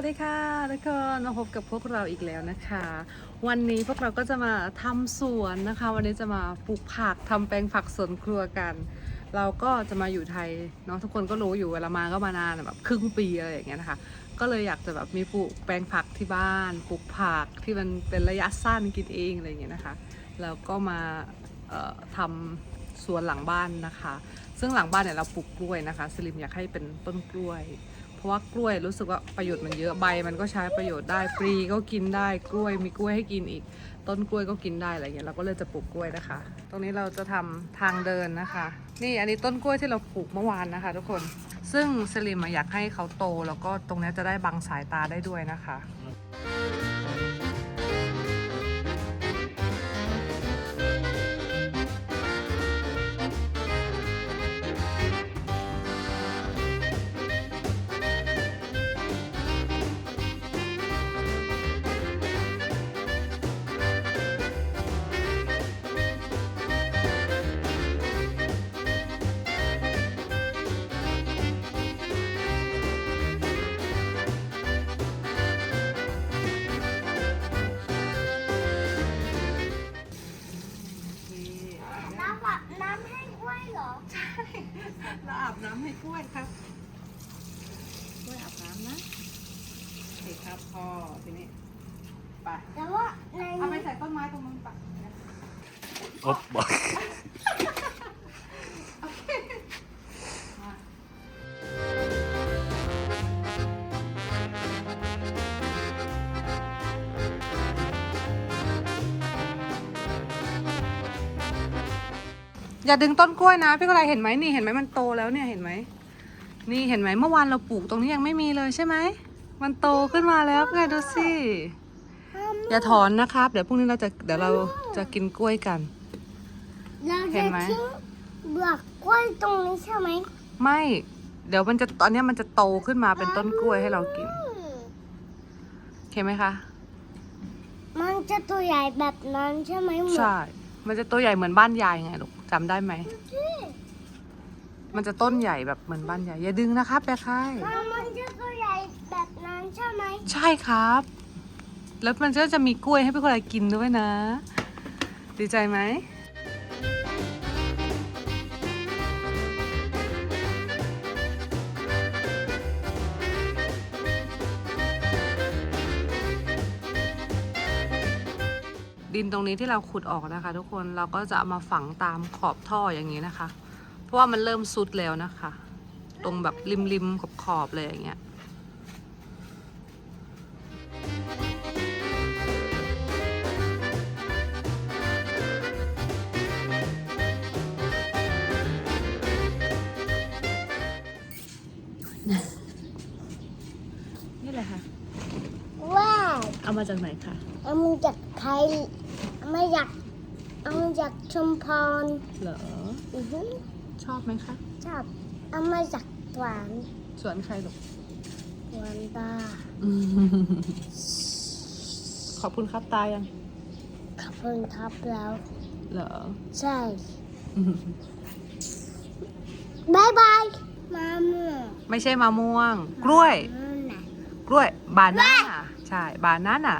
วัสดีค่ะทุกคนมาพบกับพวกเราอีกแล้วนะคะ วันนี้พวกเราก็จะมาทำสวนนะคะ วันนี้จะมาปลูกผักทำแปลงผักสวนครัวกัน เราก็จะมาอยู่ไทยเนาะทุกคนก็รู้อยู่เวลามาก็มานานแบบครึ่งปีอะไรอย่างเงี้ยนะคะก็เลยอยากจะแบบมีปลูกแปลงผักที่บ้านปลูกผักที่มันเป็นระยะสั้นกินเองอะไรอย่างเงี้ยนะคะแล้วก็มาเอ่อทำสวนหลังบ้านนะคะ ซึ่งหลังบ้านเนี่ยเราปลูกกล้วยนะคะสลิมอยากให้เป็นต้นกล้วย เพราะว่ากล้วยรู้สึกว่าประโยชน์มันเยอะใบมันก็ใช้ประโยชน์ได้ปลีก็กินได้กล้วยมีกล้วยให้กินอีก ต้นกล้วยก็กินได้อะไรเงี้ยเราก็เลยจะปลูกกล้วยนะคะ ตรงนี้เราจะทำทางเดินนะคะ นี่อันนี้ต้นกล้วยที่เราปลูกเมื่อวานนะคะ ทุกคนซึ่งสลิมอยากให้เขาโตแล้วก็ตรงนี้จะได้บังสายตาได้ด้วยนะคะ อย่าดึงต้นกล้วยนะพี่กอะไรเห็นไหมนี่เห็นไหมมันโตแล้วเนี่ยเห็นไหมนี่เห็นไหมเมื่อวานเราปลูกตรงนี้ยังไม่มีเลยใช่ไหมมันโตขึ้นมาแล้วไงดูสิอย่าถอนนะครับ เดี๋ยวพรุ่งนี้เราจะเดี๋ยวเราจะกินกล้วยกันเราเห็จะนไหมทิ้งเบือกกล้วยตรงนี้ใช่ไหมไม่ เดี๋ยวมันจะตอนเนี้ยมันจะโตขึ้นมาเป็นต้นกล้วยให้เรากินอืมโอเคไหมคะมันจะตัวใหญ่แบบนั้นใช่ไหมหมดใช่ มันจะตัวใหญ่เหมือนบ้านยายไงลูก จำได้ไหม มันจะต้นใหญ่แบบเหมือนบ้านยายอย่าดึงนะครับแปะค่ายแล้วมันจะตัวใหญ่แบบนั้นใช่ไหม ใช่ครับ แล้วมันก็จะมีกล้วยให้พี่คนไรกินด้วยนะ ดีใจไหม ดินตรงนี้ที่เราขุดออกนะคะ ทุกคนเราก็จะเอามาฝังตามขอบท่ออย่างนี้นะคะ เพราะว่ามันเริ่มซุดแล้วนะคะ ตรงแบบริมๆขอบขอบๆเลยอย่างเงี้ยนี่แหละค่ะ ว้าว เอามาจากไหนคะ เอามาจากไทย เอามาจากเอามาจากชมพรเหรอ อือฮึชอบไหมคะ ชอบเอามาจากหวานสวนใครลูกหวานตาขอบคุณครับตายัง ขอบคุณครับแล้ว เหรอ ใช่บายบายมาเมื่อไม่ใช่มะม่วง กล้วยนู่นน่ะกล้วย บานาน่าใช่ บานาน่า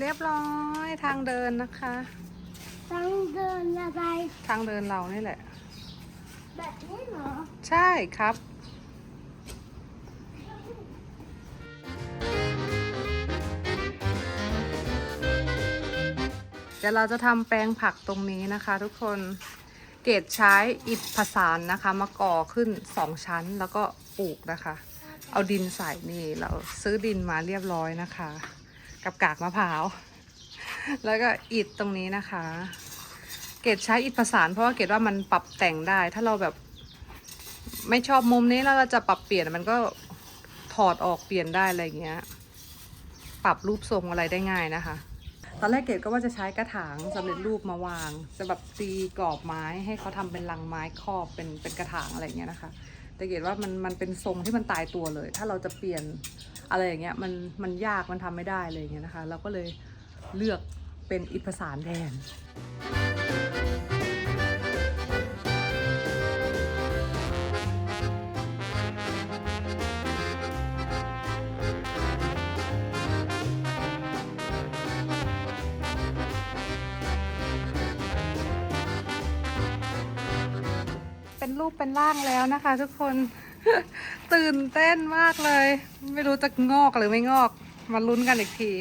เสร็จเรียบร้อยทางเดินนะคะต้องเดินอะไรทางเดินเรานี่แหละ แบบนี้เหรอ ใช่ครับเดี๋ยวเราจะทำแปลงผักตรงนี้นะคะ ทุกคน เกดใช้อิฐผสานนะคะ มาก่อขึ้นสองชั้นแล้วก็ปลูกนะคะ เอาดินใส่นี่เราซื้อดินมาเรียบร้อยนะคะ กับกากมะพร้าว แล้วก็อิฐตรงนี้นะคะ เกดใช้อิฐผสานเพราะว่าเกดว่ามันปรับแต่งได้ ถ้าเราแบบ ไม่ชอบมุมนี้แล้วเราจะปรับเปลี่ยนมันก็ถอดออกเปลี่ยนได้อะไรเงี้ย ปรับรูปทรงอะไรได้ง่ายนะคะ ตอนแรกเกดก็ว่าจะใช้กระถางสำเร็จรูปมาวางจะแบบตีกรอบไม้ให้เขาทำเป็นลังไม้ครอบเป็นเป็นกระถางอะไรเงี้ยนะคะ แต่เกตว่ามันมันเป็นทรงที่มันตายตัวเลย ถ้าเราจะเปลี่ยนอะไรอย่างเงี้ยมันมันยากมันทำไม่ได้เลยอย่างเงี้ยนะคะ เราก็เลยเลือกเป็นอิฐผสานแทน เป็นร่างแล้วนะคะ ทุกคน ตื่นเต้นมากเลย ไม่รู้จะงอกหรือไม่งอก มาลุ้นกันอีกที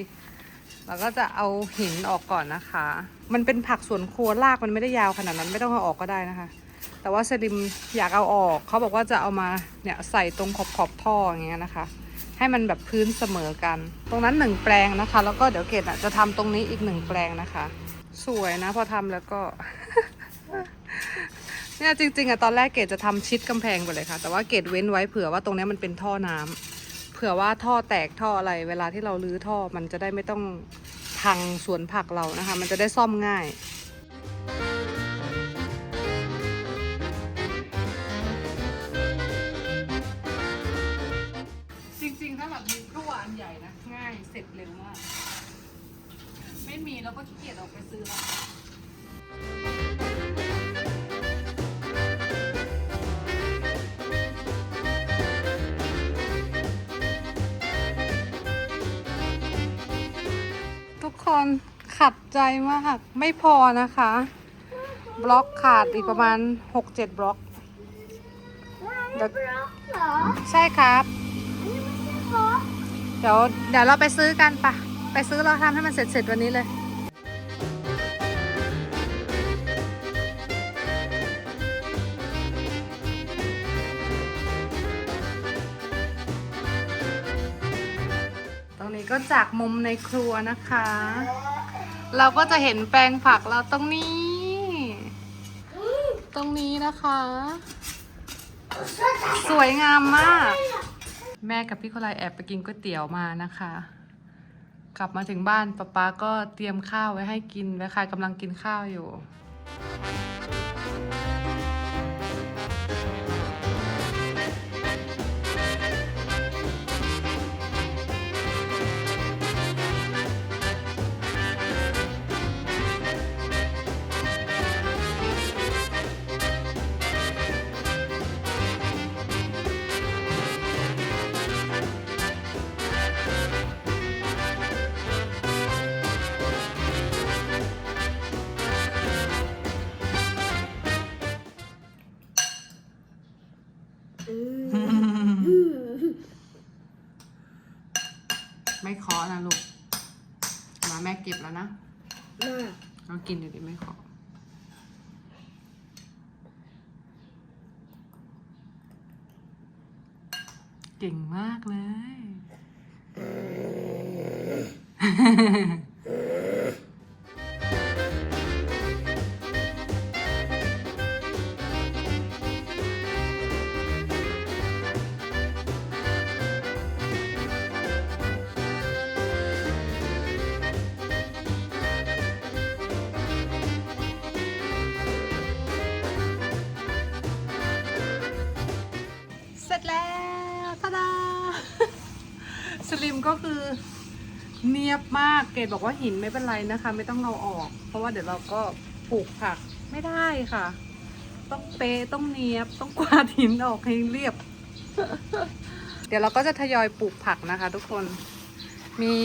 เราก็จะเอาหินออกก่อนนะคะ มันเป็นผักสวนครัวรากมันไม่ได้ยาวขนาดนั้นไม่ต้องเอาออกก็ได้นะคะ แต่ว่าสลิมอยากเอาออก เขาบอกว่าจะเอามาเนี่ยใส่ตรงขอบขอบท่ออย่างเงี้ยนะคะ ให้มันแบบพื้นเสมอกัน ตรงนั้นหนึ่งแปลงนะคะ แล้วก็เดี๋ยวเกดจะทำตรงนี้อีกหนึ่งแปลงนะคะ สวยนะพอทำแล้วก็ เนี่ยจริงๆอะตอนแรกเกดจะทำชิดกำแพงไปเลยค่ะ แต่ว่าเกดเว้นไว้เผื่อว่าตรงนี้มันเป็นท่อน้ำเผื่อว่าท่อแตกท่ออะไร เวลาที่เราลื้อท่อมันจะได้ไม่ต้องพังสวนผักเรานะคะ มันจะได้ซ่อมง่ายจริงๆถ้าแบบมีครัวอันใหญ่นะง่ายเสร็จเร็วมาก ไม่มีแล้วก็ขี้เกียจออกไปซื้อแล้ว คนขัดใจมาก ไม่พอนะคะ บล็อกขาดอีกประมาณ6-7บล็อกอันนี้บล็อกเหรอใช่ครับอันนี้ไม่ใช่บล็อกเดี๋ยวเดี๋ยวเราไปซื้อกันปะไปซื้อเราทำให้มันเสร็จเสร็จๆวันนี้เลย นี้ก็จากมุมในครัวนะคะ เราก็จะเห็นแปลงผักเราตรงนี้ ตรงนี้นะคะ สวยงามมาก แม่กับพี่คนไรแอบไปกินก๋วยเตี๋ยวมานะคะ กลับมาถึงบ้านป๊าป๊าก็เตรียมข้าวไว้ให้กินแม่คายกำลังกินข้าวอยู่ อนะลูก มาแม่เก็บแล้วนะมาเรากินเดี๋ยวดิไม่ขอเก่งมากเลย ยบมากเกดบอกว่าหินไม่เป็นไรนะคะ ไม่ต้องเอาออก เพราะว่าเดี๋ยวเราก็ปลูกผักไม่ได้ค่ะ ต้องเป๊ต้องเนียบต้องกวาดหินออกให้เรียบ เดี๋ยวเราก็จะทยอยปลูกผักนะคะ ทุกคนมี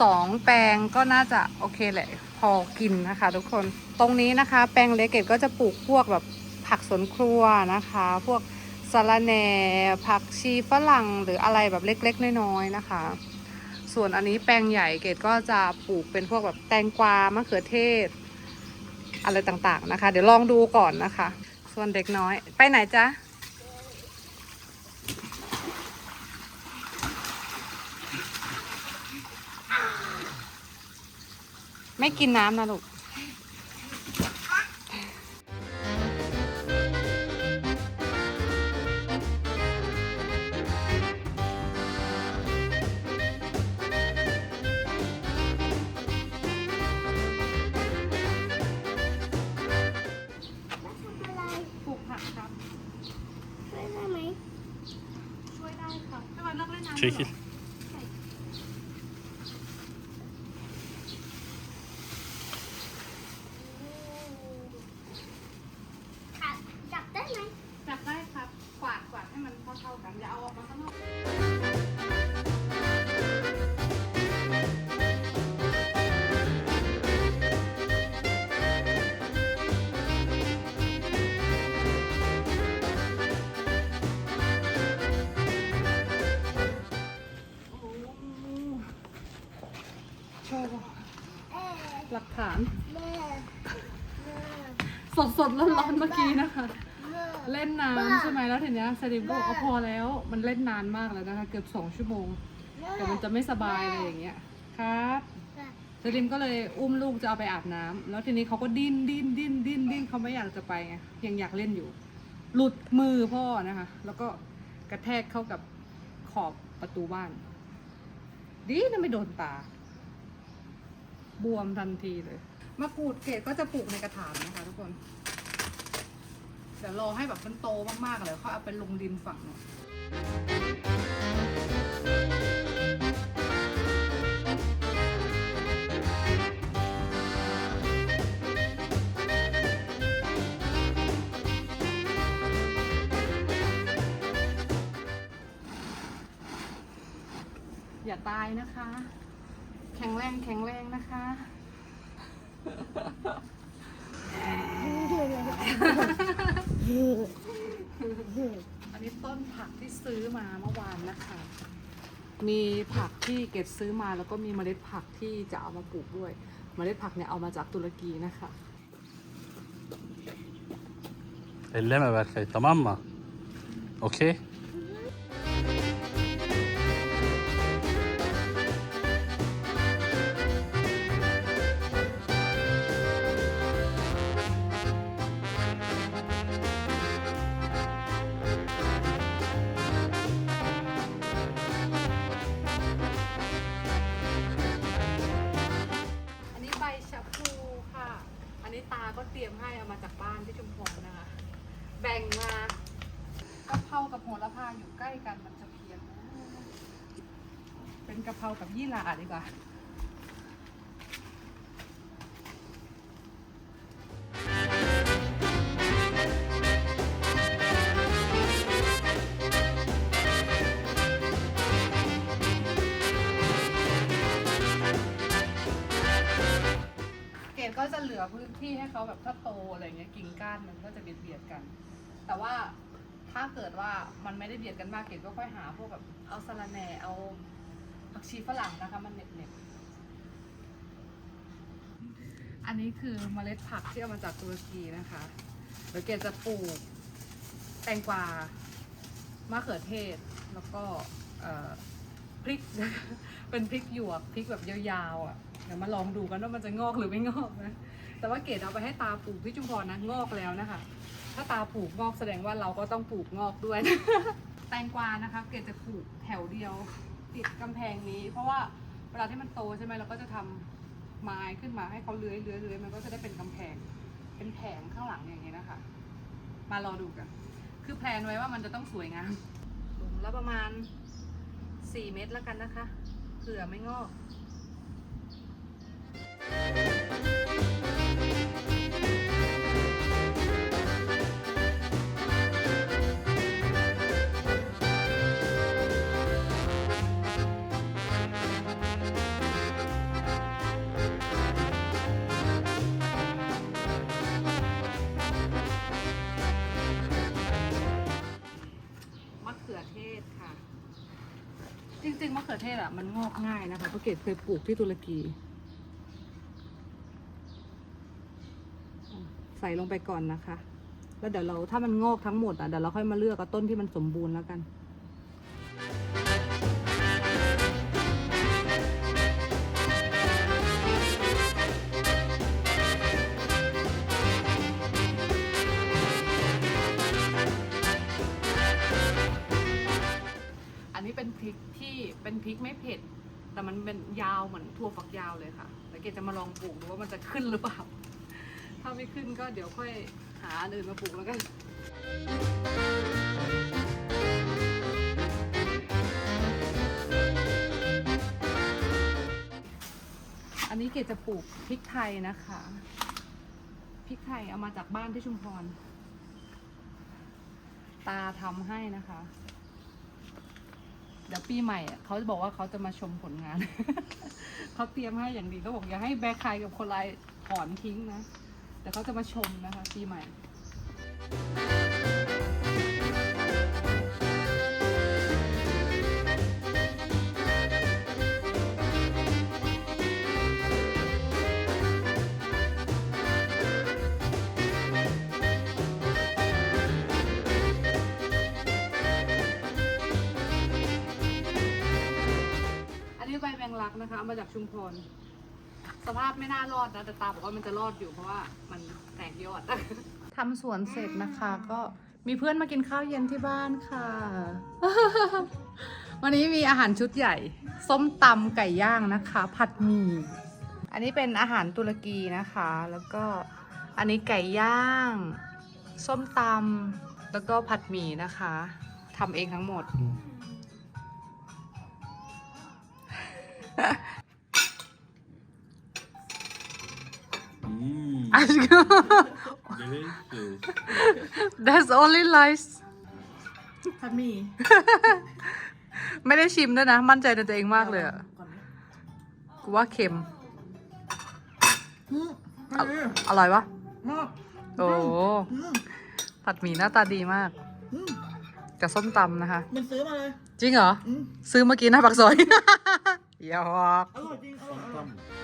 สองแปลงก็น่าจะโอเคแหละพอกินนะคะ ทุกคนตรงนี้นะคะ แปลงเล็กเกดก็จะปลูกพวกแบบผักสวนครัวนะคะ พวกสะระแหน่ผักชีฝรั่งหรืออะไรแบบเล็ก ๆ น้อยๆนะคะ ส่วนอันนี้แปลงใหญ่เกดก็จะปลูกเป็นพวกแบบแตงกวามะเขือเทศ อะไรต่างๆนะคะ เดี๋ยวลองดูก่อนนะคะ ส่วนเด็กน้อย ไปไหนจ๊ะไม่กินน้ำนะลูกานแม่แม่สดสดๆร้อนๆเมื่อกี้นะคะแม่เล่นน้ำใช่ไหมแล้วทีเนี้ยสลิมก็บอกว่าพอแล้ว มันเล่นนานมากแล้วนะคะเกือบสองชั่วโมงเดี๋ยวมันจะไม่สบายอะไรอย่างเงี้ยครับแม่สลิมก็เลยอุ้มลูกจะเอาไปอาบน้ำแล้วทีนี้เขาก็ดิ้นดิ้นดิ้นดิ้นดิ้นเขาไม่อยากจะไปไงยังอยากเล่นอยู่ หลุดมือพ่อนะคะ แล้วก็กระแทกเข้ากับขอบประตูบ้าน ดีนะไม่โดนตา บวมทันทีเลย มะกรูดเกดก็จะปลูกในกระถางนะคะทุกคน เดี๋ยวรอให้แบบมันโตมากๆเลยค่อยเอาไปลงดินฝังเนอย่าตายนะคะ ข็งแรงแข็งแรงนะคะ อันนี้ต้นผักที่ซื้อมาเมื่อวานนะคะ มีผักที่เกดซื้อมาแล้วก็มีเมล็ดผักที่จะเอามาปลูกด้วย เมล็ดผักเนี่ยเอามาจากตุรกีนะคะ Elleme Berkay tamam mı? Okey. นี้ตาก็เตรียมให้เอามาจากบ้านที่ชุมพรนะคะ แบ่งมากะเพรากับโหระพาอยู่ใกล้กันมันจะเพียง เป็นกะเพรากับยี่หร่าดีกว่า อพื้นที่ให้เขาแบบถ้าโตอะไรเงี้ยกิ่งก้านมันก็จะเบียดเบียดกัน แต่ว่าถ้าเกิดว่ามันไม่ได้เบียดกันมากเกดก็ค่อยหาพวกแบบเอาสะระแหน่เอาผักชีฝรั่งนะคะมันเน็ตเน็ตอันนี้คือเมล็ดผักที่เอามาจากตุรกีนะคะเดี๋ยวเกดจะปลูกแตงกวามะเขือเทศแล้วก็เอ่อพริก เป็นพริกหยวกพริกแบบยาวๆอะเดี๋ยวมาลองดูกันว่ามันจะงอกหรือไม่งอกนะ แต่ว่าเกดเอาไปให้ตาปลูกที่ชุมพรนะงอกแล้วนะคะ ถ้าตาปลูกงอกแสดงว่าเราก็ต้องปลูกงอกด้วยนะแตงกวานะคะ เกดจะปลูกแถวเดียว ติดกำแพงนี้ เพราะว่าเวลาที่มันโตใช่ไหมเราก็จะทำไม้ขึ้นมาให้เขาเลื้อยเลื้อยเลื้อยมันก็จะได้เป็นกำแพง เป็นแผงข้างหลังอย่างนี้นะคะ มารอดูกัน คือแพลนไว้ว่ามันจะต้องสวยงามหลุมละประมาณ4เมตรแล้วกันนะคะเผื่อไม่งอก ริงมะเขือเทศอะมันงอกง่ายนะคะเพราะเกดเคยปลูกที่ตุรกี ใส่ลงไปก่อนนะคะ แล้วเดี๋ยวเราถ้ามันงอกทั้งหมดอะเดี๋ยวเราค่อยมาเลือกเอาต้นที่มันสมบูรณ์แล้วกัน็นพริกไม่เผ็ด แต่มันเป็นยาวเหมือนถั่วฝักยาวเลยค่ะแต่เกดจะมาลองปลูกดูว่ามันจะขึ้นหรือเปล่า ถ้าไม่ขึ้นก็เดี๋ยวค่อยหาอื่นมาปลูกแล้วกันอันนี้เกดจะปลูกพริกไทยนะคะ พริกไทยเอามาจากบ้านที่ชุมพร ตาทำให้นะคะ เดี๋ยวปีใหม่อะเขาจะบอกว่าเขาจะมาชมผลงาน เขาเตรียมให้อย่างดีเขาบอกอย่าให้แบกใครกับคนไรถอนทิ้งนะแต่เขาจะมาชมนะคะ ปีใหม่ นะคะเอามาจากชุมพร สภาพไม่น่ารอดนะ แต่ตาบอกว่ามันจะรอดอยู่เพราะว่ามันแตกยอด ทำสวนเสร็จนะคะ ก็มีเพื่อนมากินข้าวเย็นที่บ้านค่ะ วันนี้มีอาหารชุดใหญ่ ส้มตำไก่ย่างนะคะ ผัดหมี่ อันนี้เป็นอาหารตุรกีนะคะ แล้วก็อันนี้ไก่ย่าง ส้มตำแล้วก็ผัดหมี่นะคะทำเองทั้งหมด Mm, delicious. That's only lies ผัดหมี่ไม่ได้ชิมด้วยนะ มั่นใจในตัวเองมากเลยอะก่อนไหมกูว่าเค็ม อืมอผัดหมี่อร่อยปะมากโอ้อืมผัดหมี่หน้าตาดีมากอืมกับส้มตำนะคะ มันซื้อมาเลยจริงเหรอ อืมซื้อเมื่อกี้หน้าปากซอยหยอกอร่อยจริงอร่อยอร่อย Tam.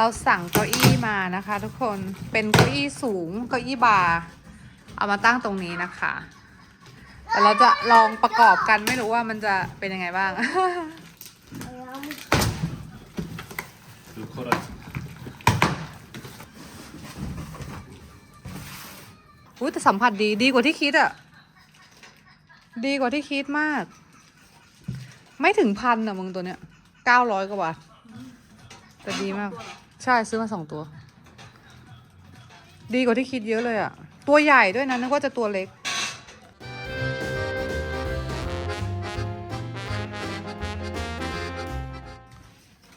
เราสั่งเก้าอี้มานะคะ ทุกคนเป็นเก้าอี้สูงเก้าอี้บาร์เอามาตั้งตรงนี้นะคะ แต่เราจะลองประกอบกันไม่รู้ว่ามันจะเป็นยังไงบ้าง Look at อุ้ยแต่สัมผัสดีดีกว่าที่คิดอะดีกว่าที่คิดมาก ไม่ถึงพันอะมึงตัวเนี้ยเก้าร้อยกว่าบาทแต่ดีมาก ใช่ซื้อมาสองตัว ดีกว่าที่คิดเยอะเลยอะตัวใหญ่ด้วยนะนึกว่าจะตัวเล็ก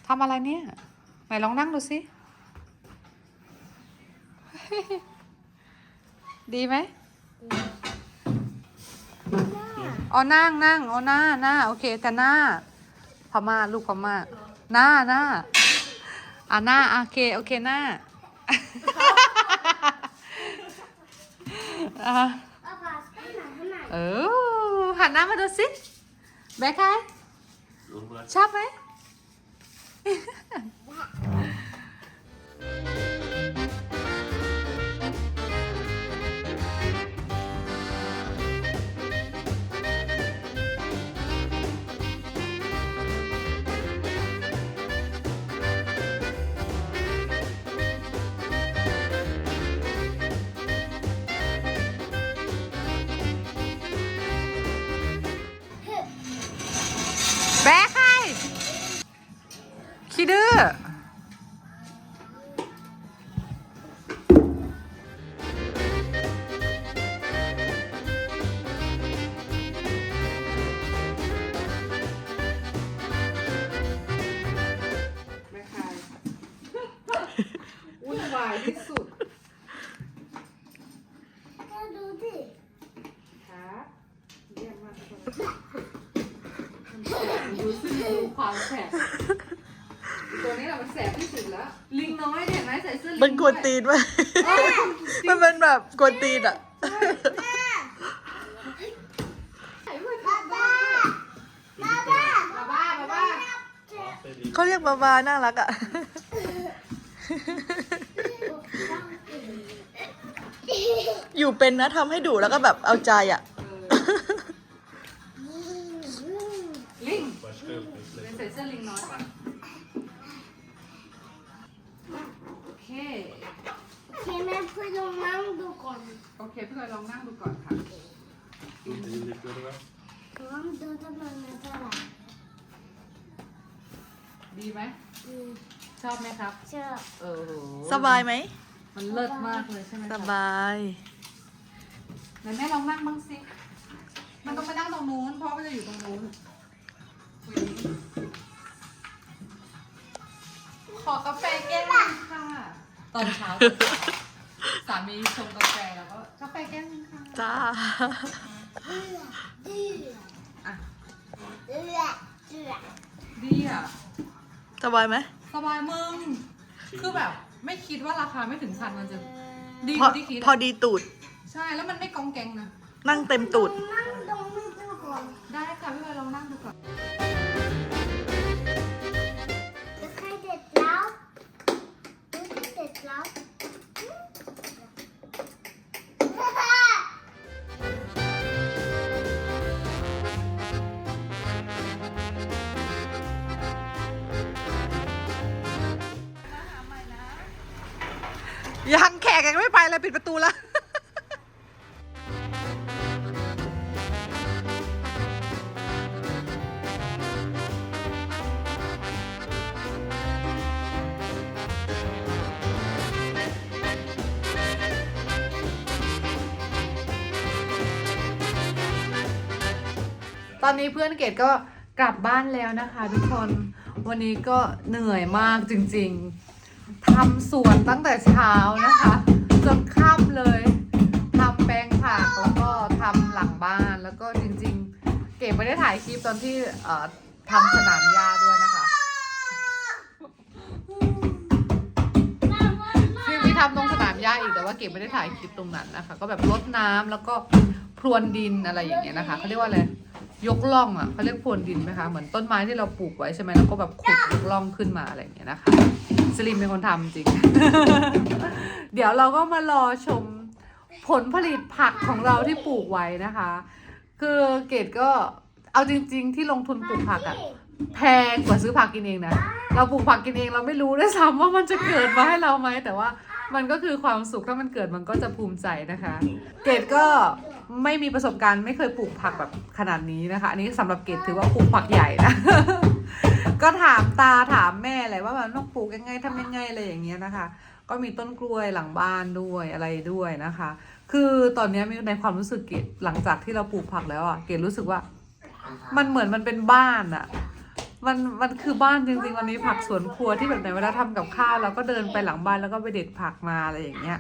ทำอะไรเนี่ย ไหนลองนั่งดูสิ ดีไหมอ๋อนั่งนั่งอ๋อหน้าหน้าโอเค แต่หน้าพม่าลูกพม่าหน้าหน้า อะหน้าอะโอเคโอเคหน้าอะเอาผัดให้หน่อยให้หน่อยเออหันหน้ามาดูสิแบคไคชอบไหม มากทุกคนมันแสบดูสิดูความแสบตัวนี้แหละมันแสบที่สุดแล้ว ลิงน้อยเนี่ยเห็นไหมใส่เสื้อลิงมันกวนตีนมากมันเป็นแบบกวนตีนอะบ้าบ้าบ้าบ้าบ้าบ้าบ้าบ้าเขาเรียกบาบาน่ารักอะ อยู่เป็นนะทำให้ดูแล้วก็แบบเอาใจอะ ลองนั่งดูก่อนค่ะ Inte lite det va? ลองดูจำนวนเงินเท่าไหร่ดีไหมอืมชอบไหมครับชอบเออโหสบายไหม มันเลิศมากเลยใช่ไหมสครับ บาย ไหนแม่ลองนั่งบ้างสิ มันต้องไปนั่งตรงนู้นเพราะมันจะอยู่ตรงนู้นขอกาแฟแก้วหนึงค่ะ ตอนเช้าสามีชงกาแฟแล้วก็กาแฟแก้วหนึงค่ะจ้าเดือดอะเดือดเดือดดีอะสบายไหม สบายมึง คือแบบไม่คิดว่าราคาไม่ถึงพันมันจะดีกพอว่าที่คิดพอดีตูด ใช่แล้วมันไม่กองแกงนะนั่งเต็มตูดนั่ ตอนนี้เพื่อนเกดก็กลับบ้านแล้วนะคะ ทุกคนวันนี้ก็เหนื่อยมากจริงๆทำสวนตั้งแต่เช้านะคะจนค่ำเลยทำแปลงผักแล้วก็ทำหลังบ้านแล้วก็จริง ๆ เกดไม่ได้ถ่ายคลิปตอนที่เอ่อทำสนามหญ้าด้วยนะคะคือมีทำตรงสนามหญ้าอีกแต่ว่าเกดไม่ได้ถ่ายคลิปตรงนั้นนะคะ ก็แบบรดน้ำแล้วก็พรวนดินอะไรอย่างเงี้ยนะคะเขาเรียกว่าอะไร ยกล่องอะเขาเรียกพรวนดินไหมคะ เหมือนต้นไม้ที่เราปลูกไว้ใช่ไหมแล้วก็แบบขุดยกล่องขึ้นมาอะไรอย่างเงี้ยนะคะสลิมเป็นคนทำจริง เดี๋ยวเราก็มารอชมผลผลิตผักของเราที่ปลูกไว้นะคะ คือเกดก็เอาจริง ๆ ที่ลงทุนปลูกผักอะแพงกว่าซื้อผักกินเองนะ เราปลูกผักกินเองเราไม่รู้ด้วยซ้ำว่ามันจะเกิดมาให้เราไหมแต่ว่ามันก็คือความสุขถ้ามันเกิดมันก็จะภูมิใจนะคะ เกดก็ ไม่มีประสบการณ์ไม่เคยปลูกผักแบบขนาดนี้นะคะ อันนี้สำหรับเกดถือว่าปลูกผักใหญ่นะ ก็ถามตาถามแม่เลยว่าแบบต้องปลูกยังไงทำยังไงอะไรอย่างเงี้ยนะคะ ก็มีต้นกล้วยหลังบ้านด้วยอะไรด้วยนะคะ คือตอนนี้มีในความรู้สึกเกดหลังจากที่เราปลูกผักแล้วอะเกดรู้สึกว่า มันเหมือนมันเป็นบ้านอะมันมันคือบ้านจริงๆวันนี้ผักสวนครัวที่แบบไหนเวลาทำกับข้าวเราก็เดินไปหลังบ้านแล้วก็ไปเด็ดผักมาอะไรอย่างเงี้ย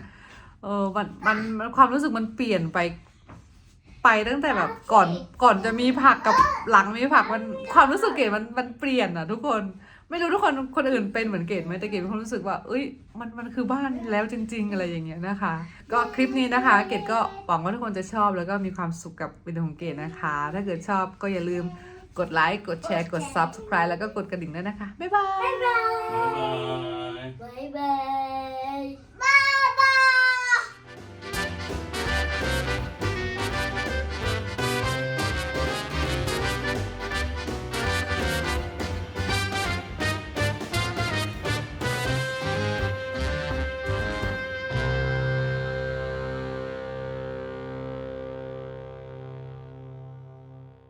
เออมันมันความรู้สึกมันเปลี่ยนไป ไปตั้งแต่แบบก่อนก่อนจะมีผักกับหลังมีผักมันความรู้สึกเกดมันมันเปลี่ยนอะทุกคนไม่รู้ทุกคนคนอื่นเป็นเหมือนเกดไหมแต่เกดมีความรู้สึกว่า เอ้ยมันมันคือบ้านแล้วจริง ๆ อะไรอย่างเงี้ยนะคะ ก็คลิปนี้นะคะ เกดก็หวังว่าทุกคนจะชอบแล้วก็มีความสุขกับวิดีโอของเกดนะคะ ถ้าเกิดชอบก็อย่าลืมกดไลค์กดแชร์กด subscribe แล้วก็กดกระดิ่งด้วยนะคะบ๊ายบาย Bye bye. บ๊ายบาย